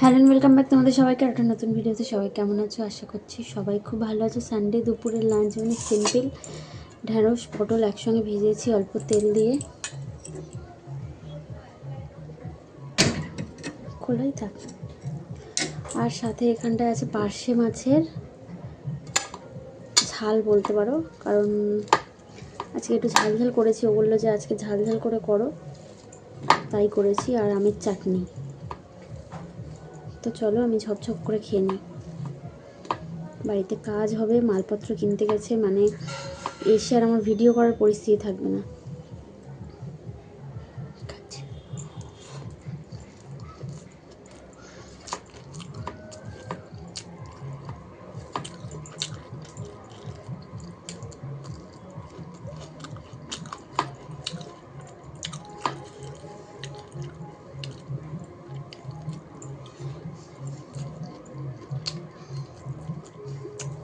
Hello welcome back তোমাদের সবাইকে একটা নতুন ভিডিওতে সবাই কেমন আছো? আশা করছি সবাই খুব ভালো আছে। সানডে দুপুরের লাঞ্চ মানে সিম্পল ঢ্যাঁড়স পটল একসঙ্গে ভিজিয়েছি অল্প তেল দিয়ে। খোলাই থাক। আর সাথে এখানটায় আছে পার্শে মাছের ঝাল বলতে পারো, কারণ আজকে একটু ঝাল ঝাল করেছি, ও বলল যে আজকে ঝাল ঝাল করে করো। তাই করেছি, আর আমের চাটনি। তো চলো আমি ঝপঝপ করে খেয়ে নিই। বাড়িতে কাজ হবে, মালপত্র কিনতে গেছে মানে এসে আর আমার ভিডিও করার পরিস্থিতি থাকবে না।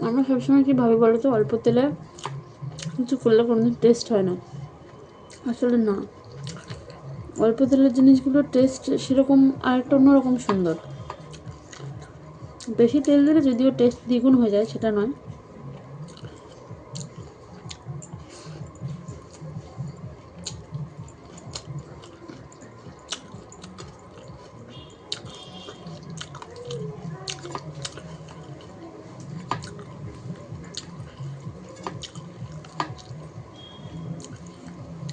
আমরা সবসময় কি ভাবি বলো তো, অল্প তেলে কিছু করলে কোনোদিন টেস্ট হয় না। আসলে না। অল্প তেলের জিনিসগুলোর টেস্ট সেরকম আর আরেকটা অন্যরকম সুন্দর। বেশি তেল দিলে যদিও টেস্ট দ্বিগুণ হয়ে যায়, সেটা নয়।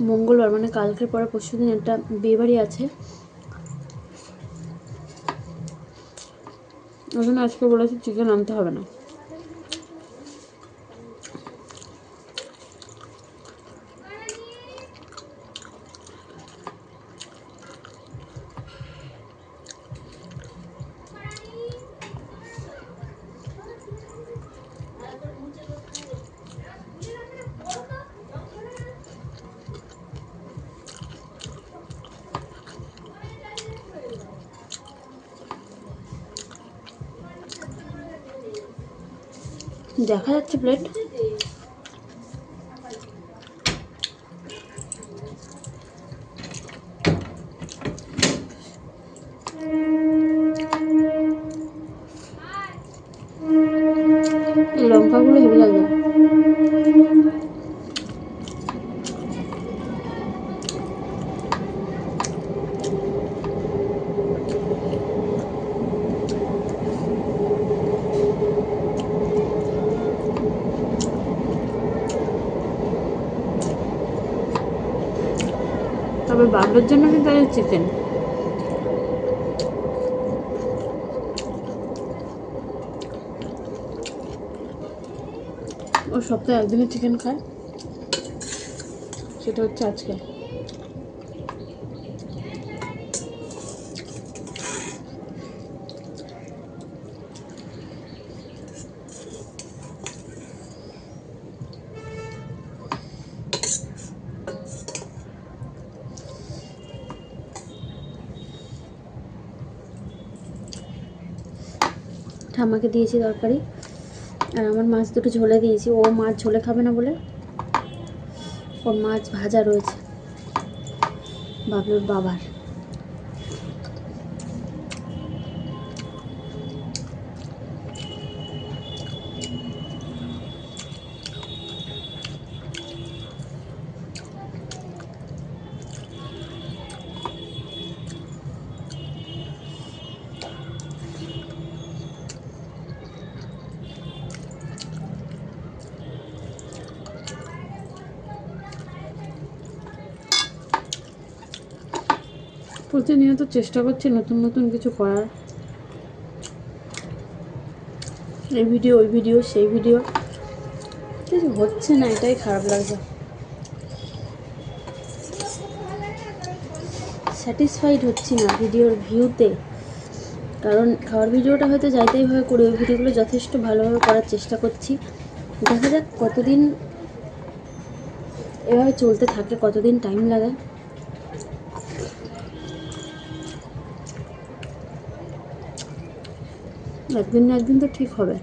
মঙ্গলবার মানে কালকের পরে পরশু দিন একটা বিয়েবাড়ি আছে। ওই জন্য আজকে বলেছি চিকেন আনতে হবে না। দেখা যাচ্ছে প্লেট তবে বাবলার জন্য কিন্তু চিকেন ও সপ্তাহে একদিনই চিকেন খায়। সেটা হচ্ছে আজকে। ঠাম্মাকে দিয়েছি তরকারি। আর আমার মাছ দুটো ঝোলে দিয়েছি। ও মাছ ঝোলে খাবে না বলে ওর মাছ ভাজা রয়েছে। বাবলুর বাবার। প্রতিনিয়ত চেষ্টা করছি নতুন নতুন কিছু করার। এই ভিডিও, ওই ভিডিও, সেই ভিডিও। কিছু হচ্ছে না, এটাই খারাপ লাগছে। স্যাটিসফাইড হচ্ছি না ভিডিওর ভিউতে কারণ খাওয়ার ভিডিওটা হয়তো যাইতেই ভাবে করি, ওই ভিডিওগুলো যথেষ্ট ভালোভাবে করার চেষ্টা করছি। দেখা যাক কতদিন এভাবে চলতে থাকে, কতদিন টাইম লাগে। একদিন না একদিন তো ঠিক হবে।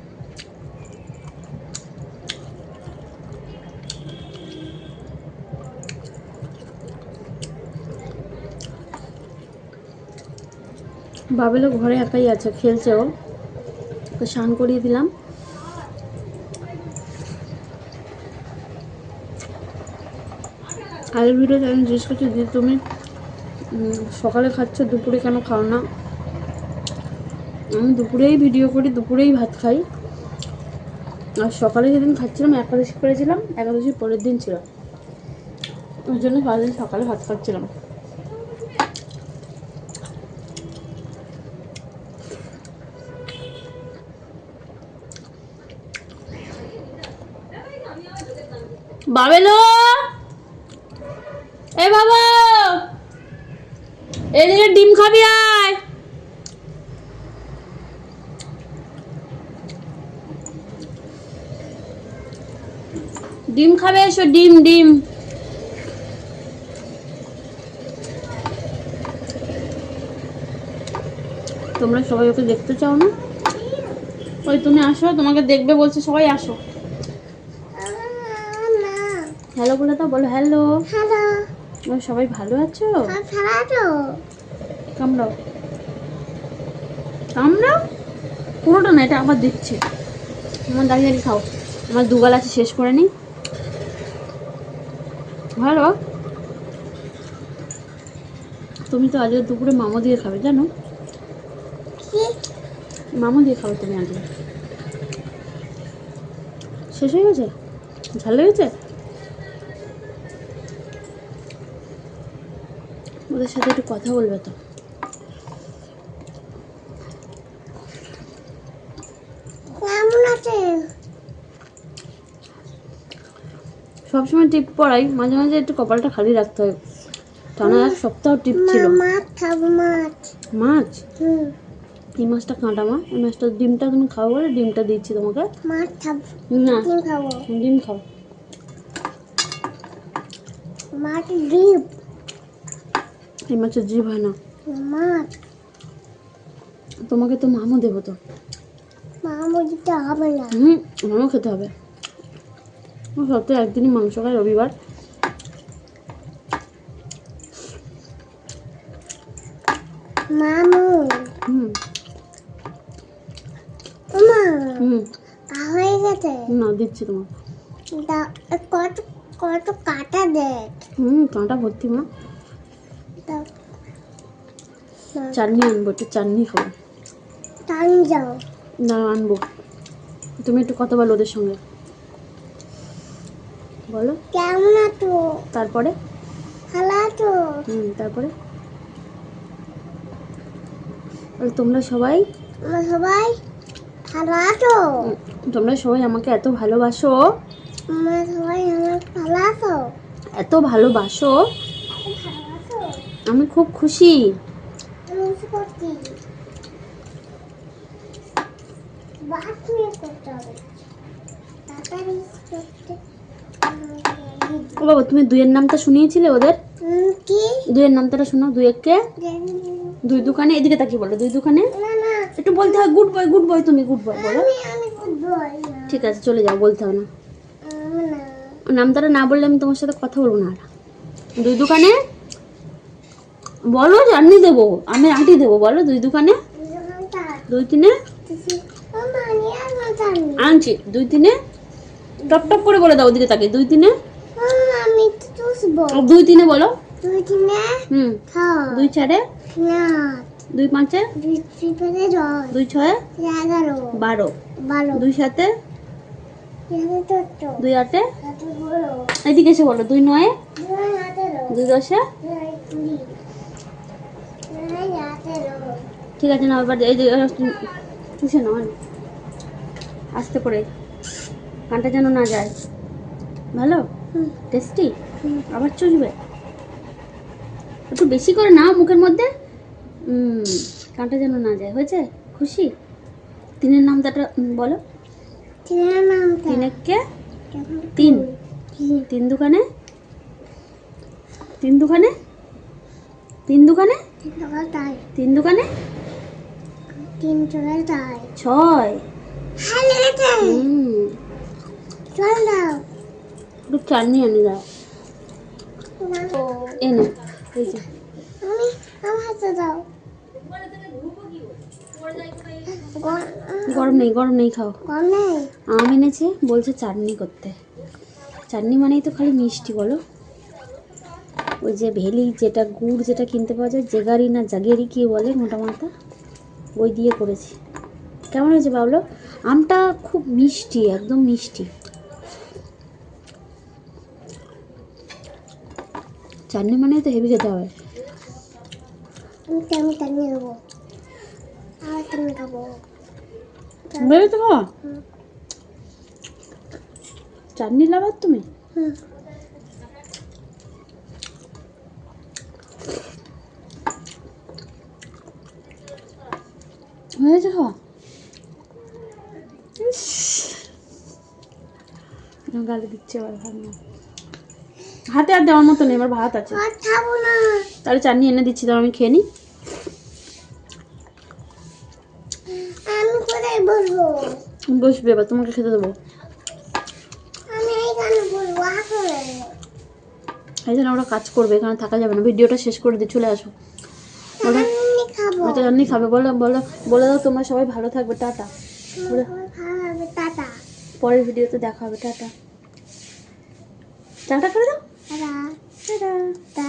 বাবেলও ঘরে একাই আছে, খেলছে ও। তো স্নান করিয়ে দিলাম। আগের ভিডিও আমি জিজ্ঞেস করছি যে তুমি সকালে খাচ্ছ, দুপুরে কেন খাও না? আমি দুপুরেই ভিডিও করি, দুপুরেই ভাত খাই। আর সকালে যেদিন খাচ্ছিলাম, একাদশী করেছিলাম, একাদশীর পরের দিন ছিল ওই জন্য সারাদিন সকালে ভাত খাচ্ছিলাম। বাবেলো! এ বাবা! এদিকে ডিম খাবি আয়! ডিম খাবে এসো ডিম ডিম। তোমরা সবাই ওকে দেখতে চাও না? ওই তুমি আসো তোমাকে দেখবে বলছে সবাই আসো। হ্যালো বলে তো বলো হ্যালো। হ্যালো। সবাই ভালো আছো? কামড়াও। কামড়াও? পুরোটা না এটা আবার দিচ্ছে। আমার দাঁড়িয়ে দাঁড়িয়ে খাও। আমার দুগাল আছে শেষ করে নিই ভালো তুমি তো আজকে দুপুরে মামা দিয়ে খাবে জানো? মামা দিয়ে খাবে তুমি আজকে। শেষ হয়ে গেছে? ঝাল লেগেছে? ওদের সাথে একটু কথা বলবে তো কেমন আছে সবসময় টিপ পড়াই মাঝে মাঝে একটু কপালটা খালি রাখতে হয়। টানা এক সপ্তাহ টিপ ছিল। মাছ। খাব মাছ এই মাছটা কাঁটা মা? এই মাছটা ডিমটা তুমি খাও বলে ডিমটা দিচ্ছি তোমাকে। মাছ খাব না ডিম খাও। মাছ ডিম। এই মাছের জিভ হয় না। মাছ তোমাকে তো মামু দেবো তো। মামু দিতে হবে না। হুম আমারও খেতে হবে। সপ্তাহে একদিনই মাংস খাই রবিবার। মামু হুম। মা হুম। হয়ে গেছে? না দিচ্ছি তোমার। দা- এ কত কত কাটা দেখ হুম কাঁটা ভর্তি মা। চাটনি আনব একটু চাটনি খাব। যাও। না আনব। তুমি একটু কথা বলো ওদের সঙ্গে। বলো। কেমন আছো? তারপরে? ভালো আছো? হুম তারপরে? আর তোমরা সবাই? আমরা সবাই ভালো আছো? তোমরা সবাই আমাকে এত ভালোবাসো? আমরা সবাই ভালো আছো? এত ভালোবাসো? আমি খুব খুশি। আমি উঠে করছি। বাস নিয়ে করতে হবে। তাড়াতাড়ি করতে। ও বাবা তুমি দুইয়ের নামটা শুনিয়েছিলে ওদের? কি? দুইয়ের নামটা শোনো দুই এককে দুই দোকানে এদিকে তাকিয়ে বলো দুই দোকানে। একটু বলতে হয় গুড বয় গুড বয় তুমি গুড বয় বলো। ঠিক আছে চলে যাও বলতে হবে না। আমি না। বললে আমি তোমার সাথে কথা বলব না। আর দুই দোকানে? বলো জানি দেবো আমি আঁটি দেবো বলো দুই দোকানে। দুই তিনে? জানি আনছি দুই তিনে? টপ টপ করে বলে দাও ওদিকে তাকে দুই তিনে? আর দুই তিনে বলো। দুই তিনে? হুম। দুই চারে? দুই পাঁচে? দুই দুই ছয়ে? এগারো। বারো। বারো। দুই সাতে? দুই আটে? এদিকে এসে বলো দুই নয়ে? দুই দশে? ঠিক আছে না এবার এই চুষে নাও না। আস্তে করে। কানটা যেন না যায়। ভালো? টেস্টি আবার চুষবে একটু বেশি করে নাও মুখের মধ্যে। কানটা যেন না যায়। হয়েছে? খুশি? তিনের নামটা বলো। তিনের নামটা। তিনেককে? তিন। তিন। দোকানে তিন দোকানে তিন দোকানে তিন দোকানে তিন ছয়। হুম। চল দাও। একটু চাটনি এনে দাও এনে এই যে গরম নেই গরম নেই খাও। আম এনেছে বলছে চাটনি করতে। চাটনি মানেই তো খালি মিষ্টি বলো। ওই যে ভেলি যেটা গুড় যেটা কিনতে পাওয়া যায় জেগারি না জাগেরি কি বলে মোটা মাথা? ওই দিয়ে করেছি। কেমন হয়েছে বাবলো? আমটা খুব মিষ্টি একদম মিষ্টি। চাটনি মানেই তো হেভি খেতে হবে। আমি টানি টানি দেবো আর টানি খাব। তো খাওয়া? চাটনি তুমি? হুম। হয়েছে খাওয়া? ইস। দিচ্ছে আবার ভাত না হাতে আর দেওয়ার মতো নেই আমার ভাত আছে। তাহলে চাটনি এনে দিচ্ছি তাহলে আমি খেয়ে নিই। বসবে? এবার তোমাকে খেতে দেবো। এই জন্য ওরা কাজ করবে এখানে থাকা যাবে না। ভিডিওটা শেষ করে দিয়ে চলে আসো। বলো। ওটা খাবে। বলো বলো বলে দাও তোমরা সবাই ভালো থাকবে টাটা। টাটা। পরের ভিডিওতে দেখা হবে টাটা। টাটা করে দাও। 拜拜，是的，拜,